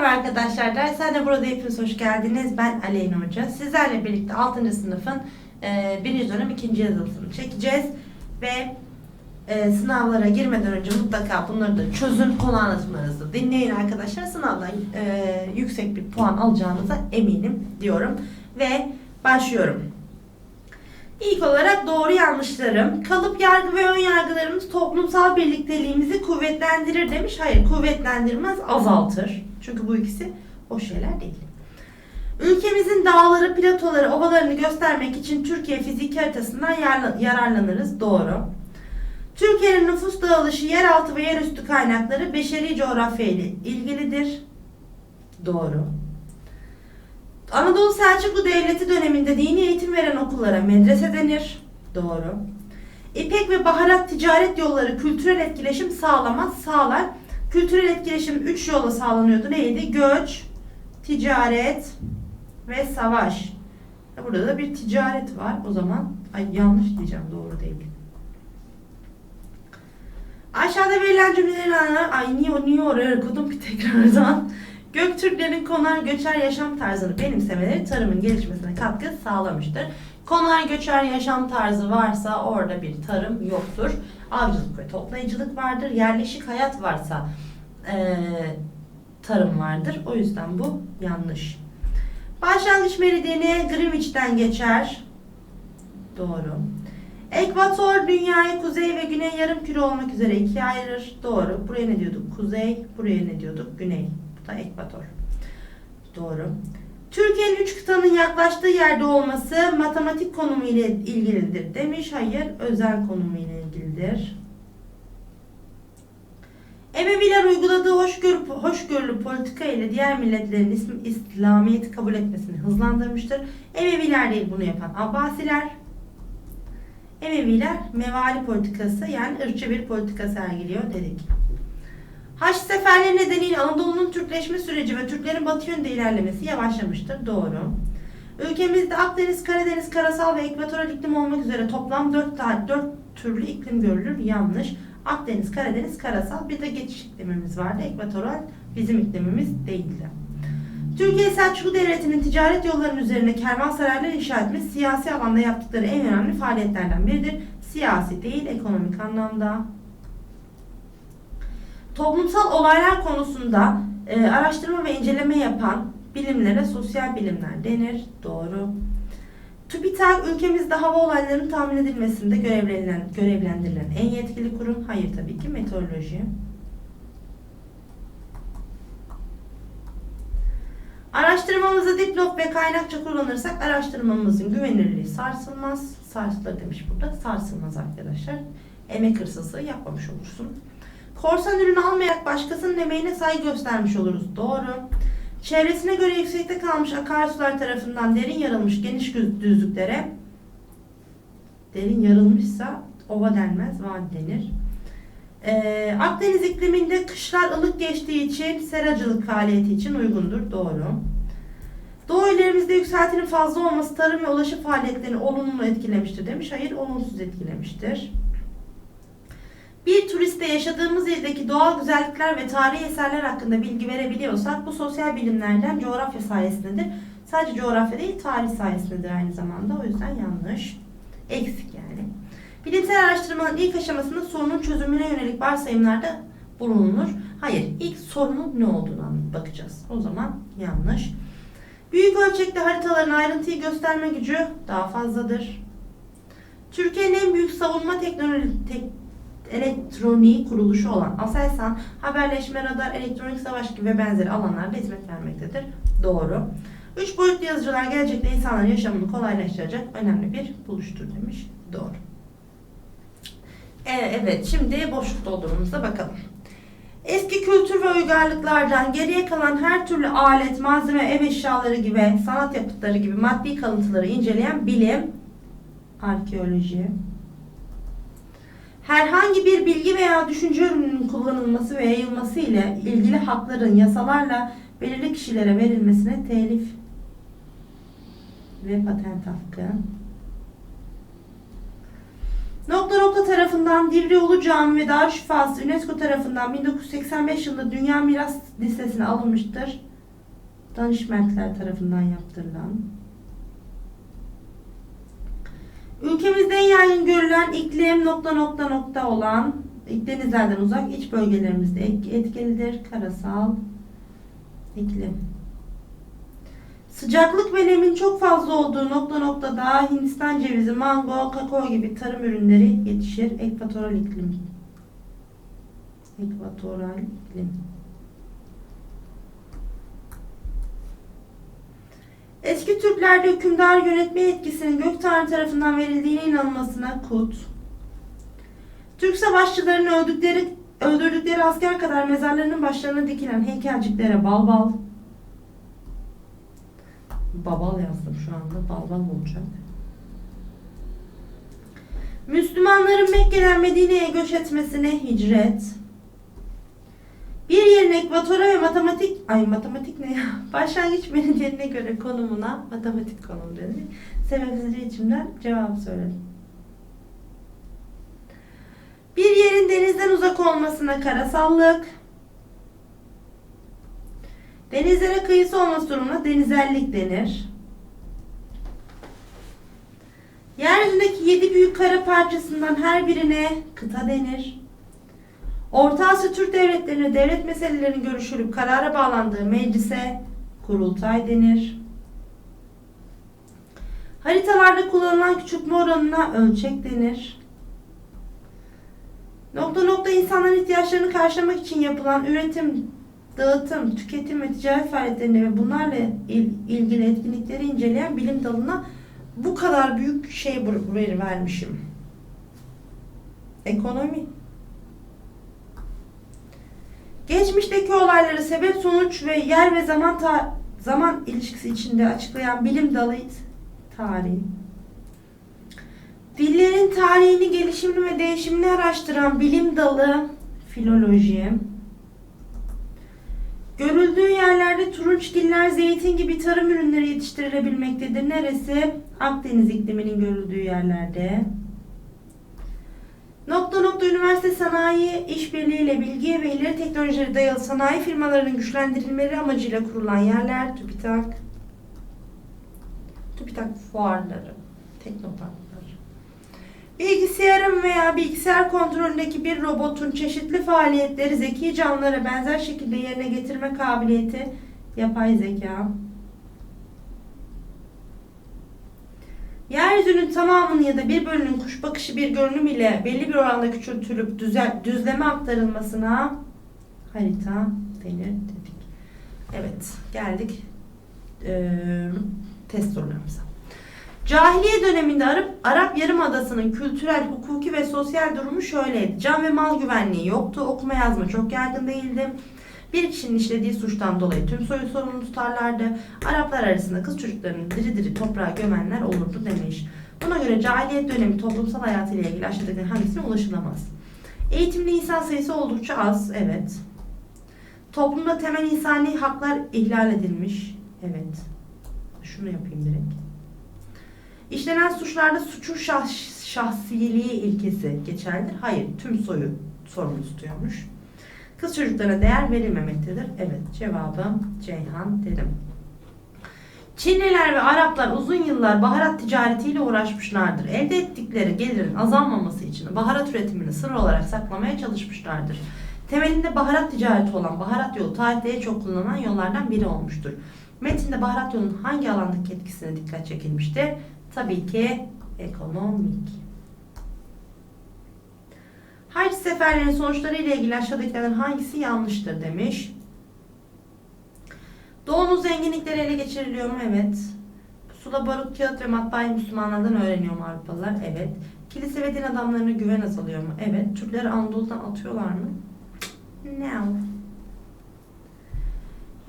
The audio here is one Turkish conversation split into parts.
Merhaba arkadaşlar, dershane burada hepiniz hoş geldiniz. Ben Aleyna Hoca. Sizlerle birlikte 6. sınıfın e, 1. dönem 2. yazılısını çekeceğiz. Ve e, sınavlara girmeden önce mutlaka bunları da çözün, konu anlatımlarınızı dinleyin arkadaşlar. Sınavdan e, yüksek bir puan alacağınıza eminim diyorum. Ve başlıyorum. İlk olarak doğru yanlışlarım. Kalıp yargı ve ön yargılarımız toplumsal birlikteliğimizi kuvvetlendirir demiş. Hayır kuvvetlendirmez azaltır. Çünkü bu ikisi o şeyler değil. Ülkemizin dağları, platoları, ovalarını göstermek için Türkiye fizik haritasından yararlanırız. Doğru. Türkiye'nin nüfus dağılışı, yeraltı ve yerüstü kaynakları beşeri coğrafya ile ilgilidir. Doğru. Anadolu Selçuklu Devleti döneminde dini eğitim veren okullara medrese denir. Doğru. İpek ve baharat ticaret yolları kültürel etkileşim sağlamaz, sağlar. Kültürel etkileşim 3 yolla sağlanıyordu. Neydi? Göç, ticaret ve savaş. Burada da bir ticaret var. O zaman ay yanlış diyeceğim. Doğru değil. Aşağıda verilen cümlelerin ay niye, niye oraya okudum ki tekrardan. Göktürklerin konar göçer yaşam tarzını benimsemeleri tarımın gelişmesine katkı sağlamıştır. Konar göçer yaşam tarzı varsa orada bir tarım yoktur. Avcılık ve toplayıcılık vardır. Yerleşik hayat varsa eee, tarım vardır. O yüzden bu yanlış. Başlangıç meridyeni Greenwich'ten geçer. Doğru. Ekvator dünyayı kuzey ve güney yarım küre olmak üzere ikiye ayırır. Doğru. Buraya ne diyorduk? Kuzey. Buraya ne diyorduk? Güney. Da ekvator. Doğru. Türkiye'nin üç kıtanın yaklaştığı yerde olması matematik konumu ile ilgilidir demiş. Hayır, özel konumu ile ilgilidir. Emeviler uyguladığı hoşgörü, hoşgörülü politika ile diğer milletlerin İslamiyet'i kabul etmesini hızlandırmıştır. Emeviler değil bunu yapan Abbasiler. Emeviler mevali politikası yani ırkçı bir politika sergiliyor dedik. Haç seferleri nedeniyle Anadolu'nun Türkleşme süreci ve Türklerin batı yönde ilerlemesi yavaşlamıştır. Doğru. Ülkemizde Akdeniz, Karadeniz, karasal ve ekvatoral iklim olmak üzere toplam 4, tane, 4 türlü iklim görülür. Yanlış. Akdeniz, Karadeniz, karasal bir de geçiş iklimimiz vardı. Ekvatoral bizim iklimimiz değildi. Türkiye Selçuklu Devleti'nin ticaret yollarının üzerine kervansaraylar inşa etmesi siyasi alanda yaptıkları en önemli faaliyetlerden biridir. Siyasi değil, ekonomik anlamda. Toplumsal olaylar konusunda e, araştırma ve inceleme yapan bilimlere sosyal bilimler denir. Doğru. TÜBİTAK ülkemizde hava olaylarının tahmin edilmesinde görevlenen, görevlendirilen en yetkili kurum. Hayır tabii ki meteoroloji. Araştırmamızı diplot ve kaynakça kullanırsak araştırmamızın güvenilirliği sarsılmaz. Sarsılır demiş burada. Sarsılmaz arkadaşlar. Emek hırsızlığı yapmamış olursun. Korsan ürünü almayarak başkasının emeğine saygı göstermiş oluruz. Doğru. Çevresine göre yüksekte kalmış akarsular tarafından derin yarılmış geniş düz- düzlüklere derin yarılmışsa ova denmez, vadi denir. Ee, Akdeniz ikliminde kışlar ılık geçtiği için seracılık faaliyeti için uygundur. Doğru. Doğu illerimizde yükseltinin fazla olması tarım ve ulaşım faaliyetlerini olumlu etkilemiştir demiş. Hayır, olumsuz etkilemiştir. Bir turiste yaşadığımız ildeki doğal güzellikler ve tarihi eserler hakkında bilgi verebiliyorsak bu sosyal bilimlerden coğrafya sayesindedir. Sadece coğrafya değil tarih sayesindedir aynı zamanda. O yüzden yanlış. Eksik yani. Bilimsel araştırmanın ilk aşamasında sorunun çözümüne yönelik varsayımlarda bulunulur. Hayır, ilk sorunun ne olduğuna bakacağız. O zaman yanlış. Büyük ölçekli haritaların ayrıntıyı gösterme gücü daha fazladır. Türkiye'nin en büyük savunma teknoloji, tek, elektroniği kuruluşu olan Aselsan, haberleşme, radar, elektronik savaş gibi ve benzeri alanlarda hizmet vermektedir. Doğru. Üç boyutlu yazıcılar gelecekte insanların yaşamını kolaylaştıracak önemli bir buluştur demiş. Doğru. E, Evet, şimdi boşluk doldurmamıza bakalım. Eski kültür ve uygarlıklardan geriye kalan her türlü alet, malzeme, ev eşyaları gibi, sanat yapıtları gibi maddi kalıntıları inceleyen bilim, arkeoloji, herhangi bir bilgi veya düşünce ürününün kullanılması ve yayılması ile ilgili hakların yasalarla belirli kişilere verilmesine telif ve patent hakkı. Nokta Nokta tarafından Divri Ulu Cami ve Darüşşafası UNESCO tarafından 1985 yılında Dünya Miras listesine alınmıştır. Danışmentler tarafından yaptırılan. Ülkemizde yaygın görülen iklim nokta nokta nokta olan denizlerden uzak iç bölgelerimizde et- etkilidir. Karasal iklim. Sıcaklık ve nemin çok fazla olduğu nokta noktada Hindistan cevizi, mango, kakao gibi tarım ürünleri yetişir. Ekvatoral iklim. Ekvatoral iklim. Eski Türklerde hükümdar yönetme yetkisinin gök tanrı tarafından verildiğine inanılmasına kut. Türk savaşçılarının öldükleri, öldürdükleri asker kadar mezarlarının başlarına dikilen heykelciklere bal bal. Babal yazdım şu anda. Bal bal olacak. Müslümanların Mekke'den Medine'ye göç etmesine hicret. Bir yerin ekvatora ve matematik, ay matematik ne ya? Başlangıç meridyenine göre konumuna matematik konum dedi. Sebepsizce içimden cevap söyledim. Bir yerin denizden uzak olmasına karasallık. Denizlere kıyısı olması durumuna denizellik denir. Yeryüzündeki yedi büyük kara parçasından her birine kıta denir. Orta Asya Türk devletlerine devlet meselelerinin görüşülüp karara bağlandığı meclise kurultay denir. Haritalarda kullanılan küçültme oranına ölçek denir. Nokta nokta insanların ihtiyaçlarını karşılamak için yapılan üretim, dağıtım, tüketim ve ticaret faaliyetlerini ve bunlarla il- ilgili etkinlikleri inceleyen bilim dalına bu kadar büyük şey vermişim. Ekonomi. Geçmişteki olayları sebep sonuç ve yer ve zaman ta- zaman ilişkisi içinde açıklayan bilim dalı tarih. Dillerin tarihini, gelişimini ve değişimini araştıran bilim dalı filoloji. Görüldüğü yerlerde turunçgiller, zeytin gibi tarım ürünleri yetiştirilebilmektedir. Neresi? Akdeniz ikliminin görüldüğü yerlerde. Nokta nokta üniversite sanayi işbirliğiyle bilgiye ve ileri teknolojilere dayalı sanayi firmalarının güçlendirilmeleri amacıyla kurulan yerler TÜBİTAK. TÜBİTAK fuarları, teknoparklar. Bilgisayarın veya bilgisayar kontrolündeki bir robotun çeşitli faaliyetleri zeki canlılara benzer şekilde yerine getirme kabiliyeti yapay zeka. Yeryüzünün tamamını ya da bir bölümünün kuş bakışı bir görünüm ile belli bir oranda küçültülüp düzel, düzleme aktarılmasına harita denir dedik. Evet geldik eee test sorularımıza. Cahiliye döneminde Arap, Arap Yarımadası'nın kültürel, hukuki ve sosyal durumu şöyleydi. Can ve mal güvenliği yoktu. Okuma yazma çok yaygın değildi. Bir kişinin işlediği suçtan dolayı tüm soyu sorumlu tutarlardı. Araplar arasında kız çocuklarını diri diri toprağa gömenler olurdu demiş. Buna göre cahiliyet dönemi toplumsal hayatıyla ilgili aşağıdakilerin hangisine ulaşılamaz? Eğitimli insan sayısı oldukça az, evet. Toplumda temel insani haklar ihlal edilmiş, evet. Şunu yapayım direkt. İşlenen suçlarda suçun şahs şahsiliği ilkesi geçerlidir. Hayır, tüm soyu sorumlu tutuyormuş. Kız çocuklara değer verilmemektedir. Evet, cevabım Ceyhan dedim. Çinliler ve Araplar uzun yıllar baharat ticaretiyle uğraşmışlardır. Elde ettikleri gelirin azalmaması için baharat üretimini sır olarak saklamaya çalışmışlardır. Temelinde baharat ticareti olan baharat yolu tarihte en çok kullanılan yollardan biri olmuştur. Metinde baharat yolunun hangi alandaki etkisine dikkat çekilmiştir? Tabii ki ekonomik. Hac seferlerinin sonuçları ile ilgili aşağıdakilerden hangisi yanlıştır demiş. Doğunun zenginlikleri ele geçiriliyor mu? Evet. Pusula, barut, kağıt ve matbaayı Müslümanlardan öğreniyor mu Avrupalılar? Evet. Kilise ve din adamlarına güven azalıyor mu? Evet. Türkleri Anadolu'dan atıyorlar mı? No.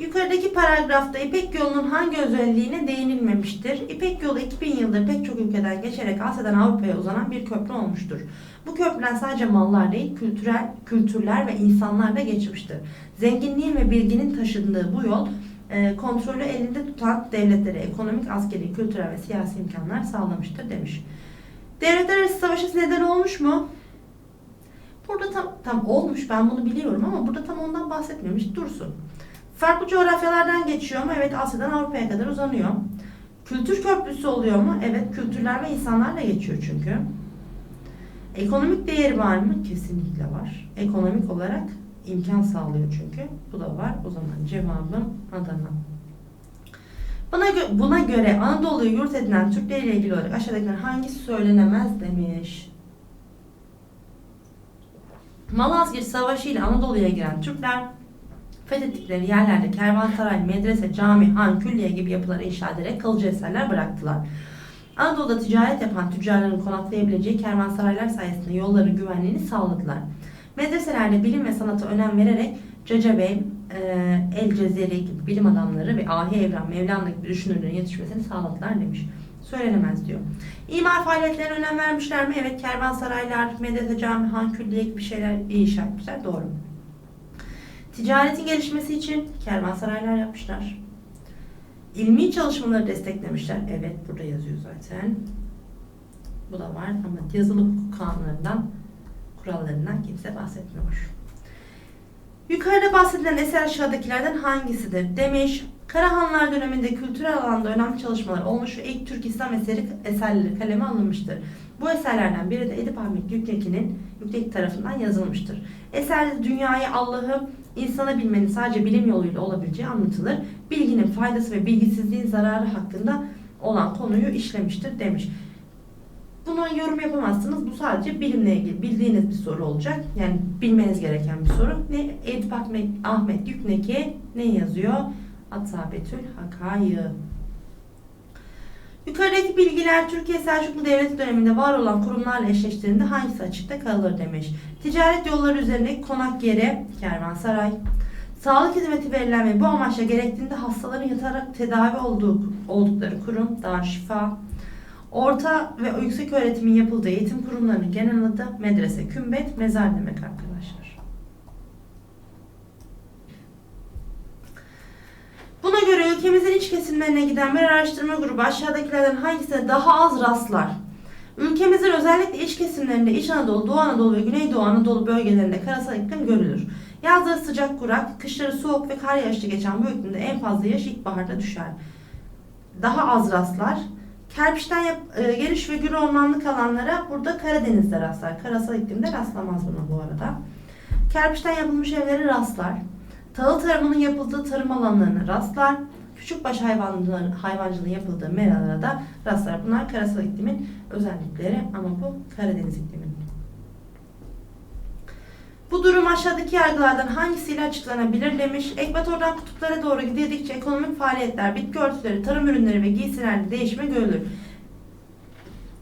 Yukarıdaki paragrafta İpek yolunun hangi özelliğine değinilmemiştir? İpek yolu 2000 yıldır pek çok ülkeden geçerek Asya'dan Avrupa'ya uzanan bir köprü olmuştur. Bu köprüden sadece mallar değil, kültürel kültürler ve insanlar da geçmiştir. Zenginliğin ve bilginin taşındığı bu yol e, kontrolü elinde tutan devletlere ekonomik, askeri, kültürel ve siyasi imkanlar sağlamıştır demiş. Devletler arası savaşı neden olmuş mu? Burada tam, tam olmuş ben bunu biliyorum ama burada tam ondan bahsetmemiş. Dursun. Farklı coğrafyalardan geçiyor mu? Evet Asya'dan Avrupa'ya kadar uzanıyor. Kültür köprüsü oluyor mu? Evet kültürler ve insanlarla geçiyor çünkü. Ekonomik değeri var mı? Kesinlikle var. Ekonomik olarak imkan sağlıyor çünkü. Bu da var. O zaman cevabım Adana. Buna, gö- buna göre Anadolu'yu yurt edinen Türkler ile ilgili olarak aşağıdakiler hangisi söylenemez demiş. Malazgirt Savaşı ile Anadolu'ya giren Türkler fethettikleri yerlerde kervansaray, medrese, cami, han, külliye gibi yapıları inşa ederek kalıcı eserler bıraktılar. Anadolu'da ticaret yapan tüccarların konaklayabileceği kervansaraylar sayesinde yolların güvenliğini sağladılar. Medreselerde bilim ve sanata önem vererek Caca Bey, e, El Cezeri gibi bilim adamları ve Ahi Evren, Mevlana gibi düşünürlerin yetişmesini sağladılar demiş. Söylenemez diyor. İmar faaliyetlerine önem vermişler mi? Evet kervansaraylar, medrese, cami, han, külliye gibi şeyler inşa etmişler. Doğru. Ticaretin gelişmesi için kervansaraylar yapmışlar. İlmi çalışmaları desteklemişler. Evet burada yazıyor zaten. Bu da var ama yazılı hukuk kanunlarından, kurallarından kimse bahsetmiyor. Yukarıda bahsedilen eser aşağıdakilerden hangisidir demiş. Karahanlar döneminde kültürel alanda önemli çalışmalar olmuş ve ilk Türk İslam eseri eserleri kaleme alınmıştır. Bu eserlerden biri de Edip Ahmet Yükneki'nin Yüknek tarafından yazılmıştır. Eserde dünyayı, Allah'ı, insana bilmenin sadece bilim yoluyla olabileceği anlatılır. Bilginin faydası ve bilgisizliğin zararı hakkında olan konuyu işlemiştir demiş. Buna yorum yapamazsınız. Bu sadece bilimle ilgili bildiğiniz bir soru olacak. Yani bilmeniz gereken bir soru. Ne Edip Ahmet, Ahmet Yükneki ne yazıyor? Atabetül Hakayı. Yukarıdaki bilgiler Türkiye Selçuklu Devleti döneminde var olan kurumlarla eşleştiğinde hangisi açıkta kalır demiş. Ticaret yolları üzerindeki konak yeri kervansaray. Sağlık hizmeti verilen ve bu amaçla gerektiğinde hastaların yatarak tedavi olduğu, oldukları kurum Darüşşifa. Orta ve yüksek öğretimin yapıldığı eğitim kurumlarının genel adı medrese, kümbet, mezar demek arkadaşlar. Buna göre ülkemizin iç kesimlerine giden bir araştırma grubu aşağıdakilerden hangisine daha az rastlar? Ülkemizin özellikle iç kesimlerinde İç Anadolu, Doğu Anadolu ve Güneydoğu Anadolu bölgelerinde karasal iklim görülür. Yazları sıcak kurak, kışları soğuk ve kar yağışlı geçen bu iklimde en fazla yaş ilkbaharda düşer. Daha az rastlar. Kerpiçten yap, e, geniş ve gür ormanlık alanlara burada Karadeniz'de rastlar. Karasal iklimde rastlamaz buna bu arada. Kerpiçten yapılmış evlere rastlar. Tahıl tarımının yapıldığı tarım alanlarına rastlar. Küçükbaş hayvancılığın, hayvancılığın yapıldığı meralara da rastlar. Bunlar karasal iklimin özellikleri ama bu Karadeniz iklimin. Bu durum aşağıdaki yargılardan hangisiyle açıklanabilir demiş. Ekvatordan kutuplara doğru gidildikçe ekonomik faaliyetler, bitki örtüleri, tarım ürünleri ve giysilerde değişme görülür.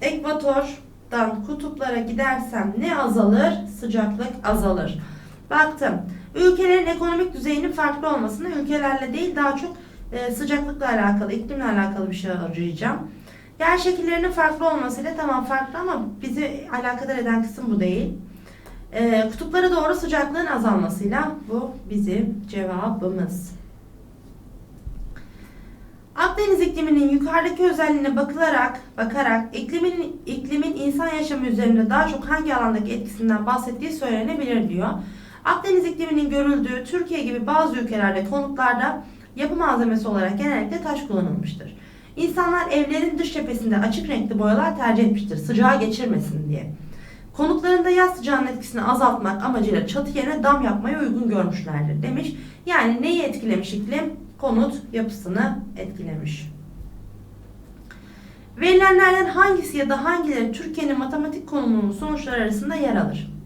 Ekvatordan kutuplara gidersem ne azalır? Sıcaklık azalır. Baktım. Ülkelerin ekonomik düzeyinin farklı olmasını ülkelerle değil daha çok e, sıcaklıkla alakalı, iklimle alakalı bir şey arayacağım. Yer şekillerinin farklı olmasıyla tamam farklı ama bizi alakadar eden kısım bu değil. E, kutuplara doğru sıcaklığın azalmasıyla bu bizim cevabımız. Akdeniz ikliminin yukarıdaki özelliğine bakılarak bakarak iklimin iklimin insan yaşamı üzerinde daha çok hangi alandaki etkisinden bahsettiği söylenebilir diyor. Akdeniz ikliminin görüldüğü Türkiye gibi bazı ülkelerde konutlarda yapı malzemesi olarak genellikle taş kullanılmıştır. İnsanlar evlerin dış cephesinde açık renkli boyalar tercih etmiştir sıcağı geçirmesin diye. Konutlarında yaz sıcağının etkisini azaltmak amacıyla çatı yerine dam yapmayı uygun görmüşlerdir demiş. Yani neyi etkilemiş iklim? Konut yapısını etkilemiş. Verilenlerden hangisi ya da hangileri Türkiye'nin matematik konumunun sonuçları arasında yer alır?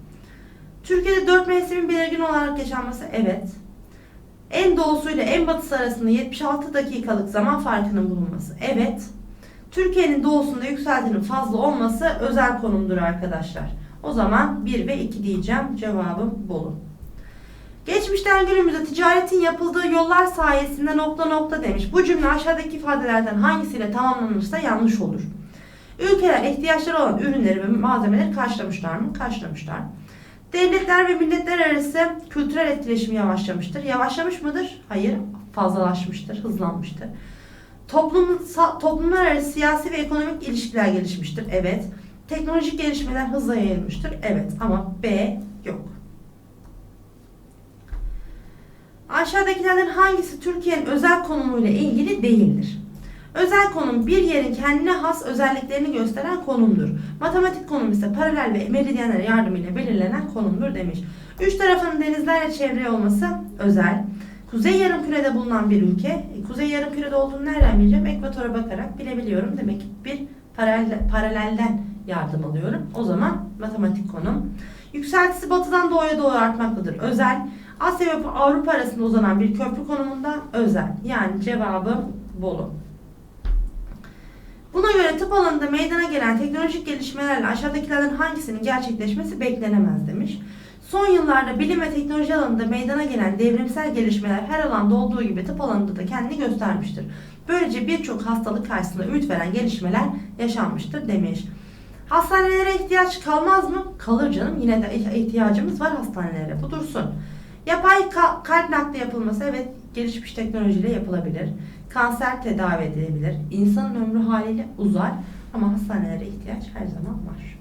Türkiye'de dört mevsimin belirgin olarak yaşanması evet. En doğusuyla en batısı arasında 76 dakikalık zaman farkının bulunması evet. Türkiye'nin doğusunda yükseltinin fazla olması özel konumdur arkadaşlar. O zaman 1 ve 2 diyeceğim. Cevabım Bolu. Geçmişten günümüze ticaretin yapıldığı yollar sayesinde nokta nokta demiş. Bu cümle aşağıdaki ifadelerden hangisiyle tamamlanırsa yanlış olur. Ülkeler ihtiyaçları olan ürünleri ve malzemeleri karşılamışlar mı? Karşılamışlar. Devletler ve milletler arası kültürel etkileşim yavaşlamıştır. Yavaşlamış mıdır? Hayır. Fazlalaşmıştır, hızlanmıştır. Toplum, toplumlar arası siyasi ve ekonomik ilişkiler gelişmiştir. Evet. Teknolojik gelişmeler hızla yayılmıştır. Evet ama B yok. Aşağıdakilerden hangisi Türkiye'nin özel konumuyla ilgili değildir? Özel konum bir yerin kendine has özelliklerini gösteren konumdur. Matematik konum ise paralel ve meridyenler yardımıyla belirlenen konumdur demiş. Üç tarafının denizlerle çevrili olması özel. Kuzey yarımkürede bulunan bir ülke. E, Kuzey yarımkürede olduğunu nereden bileceğim? Ekvatora bakarak bilebiliyorum. Demek ki bir paralel, paralelden yardım alıyorum. O zaman matematik konum. Yükseltisi batıdan doğuya doğru artmaktadır. Özel. Asya ve Avrupa arasında uzanan bir köprü konumunda özel. Yani cevabı Bolu. Buna göre tıp alanında meydana gelen teknolojik gelişmelerle aşağıdakilerden hangisinin gerçekleşmesi beklenemez demiş. Son yıllarda bilim ve teknoloji alanında meydana gelen devrimsel gelişmeler her alanda olduğu gibi tıp alanında da kendini göstermiştir. Böylece birçok hastalık karşısında ümit veren gelişmeler yaşanmıştır demiş. Hastanelere ihtiyaç kalmaz mı? Kalır canım. Yine de ihtiyacımız var hastanelere. Bu dursun. Yapay ka- kalp nakli yapılması evet gelişmiş teknolojiyle yapılabilir. Kanser tedavi edilebilir. İnsanın ömrü haliyle uzar ama hastanelere ihtiyaç her zaman var.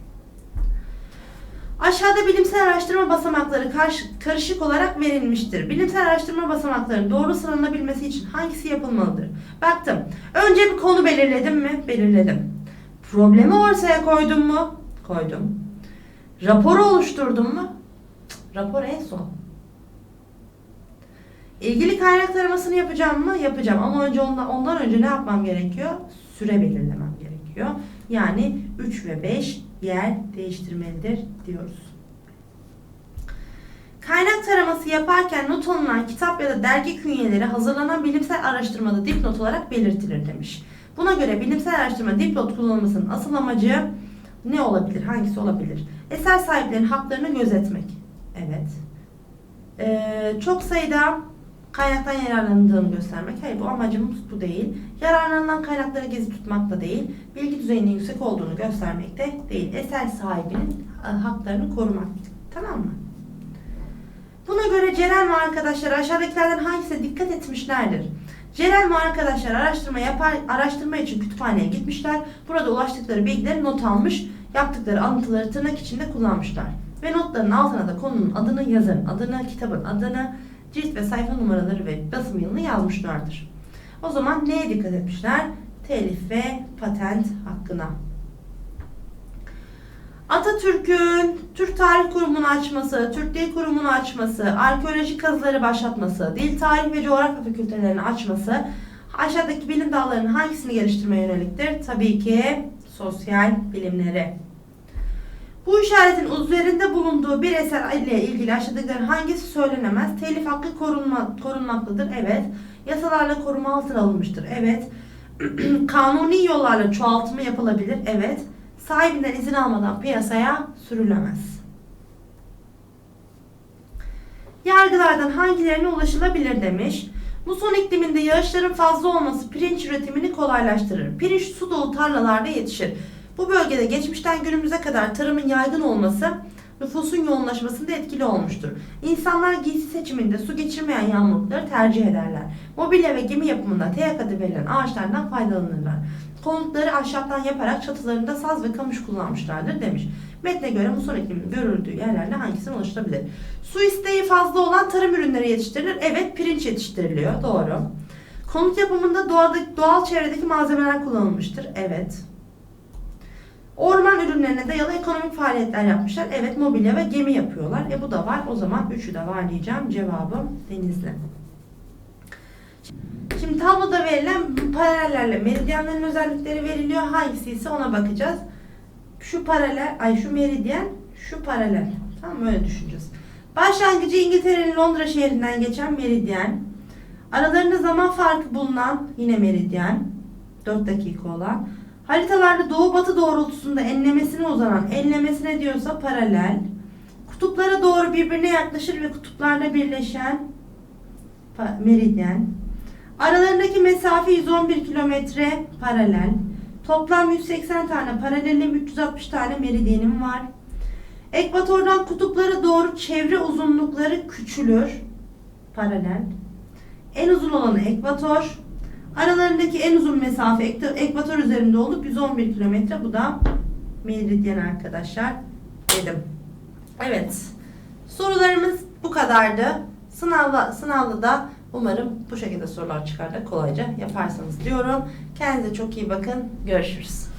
Aşağıda bilimsel araştırma basamakları karışık olarak verilmiştir. Bilimsel araştırma basamaklarının doğru sıralanabilmesi için hangisi yapılmalıdır? Baktım. Önce bir konu belirledim mi? Belirledim. Problemi ortaya koydum mu? Koydum. Raporu oluşturdum mu? Rapor en son. İlgili kaynak taramasını yapacağım mı? Yapacağım. Ama önce ondan, ondan önce ne yapmam gerekiyor? Süre belirlemem gerekiyor. Yani 3 ve 5 yer değiştirmelidir diyoruz. Kaynak taraması yaparken not alınan kitap ya da dergi künyeleri hazırlanan bilimsel araştırmada dipnot olarak belirtilir demiş. Buna göre bilimsel araştırma dipnot kullanılmasının asıl amacı ne olabilir? Hangisi olabilir? Eser sahiplerinin haklarını gözetmek. Evet. Ee, çok sayıda kaynaktan yararlandığını göstermek. Hayır bu amacımız bu değil. Yararlanılan kaynakları gizli tutmak da değil. Bilgi düzeyinin yüksek olduğunu göstermek de değil. Eser sahibinin e, haklarını korumak. Tamam mı? Buna göre Ceren ve arkadaşları aşağıdakilerden hangisine dikkat etmişlerdir? Ceren ve arkadaşlar araştırma yapar, araştırma için kütüphaneye gitmişler. Burada ulaştıkları bilgileri not almış, yaptıkları alıntıları tırnak içinde kullanmışlar. Ve notların altına da konunun adını yazın, adını, kitabın adını, cilt ve sayfa numaraları ve basım yılını yazmışlardır. O zaman neye dikkat etmişler? Telif ve patent hakkına. Atatürk'ün Türk Tarih Kurumu'nu açması, Türk Dil Kurumu'nu açması, arkeolojik kazıları başlatması, dil, tarih ve coğrafya fakültelerini açması aşağıdaki bilim dallarının hangisini geliştirmeye yöneliktir? Tabii ki sosyal bilimleri. Bu işaretin üzerinde bulunduğu bir eser ile ilgili aşağıdakilerin hangisi söylenemez? Telif hakkı korunma, korunmaktadır. Evet. Yasalarla koruma altına alınmıştır. Evet. Kanuni yollarla çoğaltımı yapılabilir. Evet. Sahibinden izin almadan piyasaya sürülemez. Yargılardan hangilerine ulaşılabilir demiş. Muson ikliminde yağışların fazla olması pirinç üretimini kolaylaştırır. Pirinç su dolu tarlalarda yetişir. Bu bölgede geçmişten günümüze kadar tarımın yaygın olması nüfusun yoğunlaşmasında etkili olmuştur. İnsanlar giysi seçiminde su geçirmeyen yağmurlukları tercih ederler. Mobilya ve gemi yapımında teyak adı verilen ağaçlardan faydalanırlar. Konutları ahşaptan yaparak çatılarında saz ve kamış kullanmışlardır demiş. Metne göre muson ikliminin görüldüğü yerlerle hangisine ulaşılabilir? Su isteği fazla olan tarım ürünleri yetiştirilir. Evet pirinç yetiştiriliyor. Doğru. Konut yapımında doğadaki, doğal çevredeki malzemeler kullanılmıştır. Evet. Orman ürünlerine dayalı ekonomik faaliyetler yapmışlar. Evet mobilya ve gemi yapıyorlar. E bu da var. O zaman üçü de var diyeceğim. Cevabım Denizli. Şimdi tabloda verilen paralellerle meridyenlerin özellikleri veriliyor. Hangisi ise ona bakacağız. Şu paralel, ay şu meridyen, şu paralel. Tamam öyle düşüneceğiz. Başlangıcı İngiltere'nin Londra şehrinden geçen meridyen. Aralarında zaman farkı bulunan yine meridyen. 4 dakika olan. Haritalarda doğu batı doğrultusunda enlemesine uzanan enlemesine diyorsa paralel. Kutuplara doğru birbirine yaklaşır ve kutuplarla birleşen meridyen. Aralarındaki mesafe 111 kilometre paralel. Toplam 180 tane paralelim, 360 tane meridyenim var. Ekvatordan kutuplara doğru çevre uzunlukları küçülür. Paralel. En uzun olanı ekvator. Aralarındaki en uzun mesafe ekvator üzerinde olup 111 kilometre. Bu da meridyen arkadaşlar dedim. Evet. Sorularımız bu kadardı. Sınavda, sınavda da umarım bu şekilde sorular çıkar da kolayca yaparsınız diyorum. Kendinize çok iyi bakın. Görüşürüz.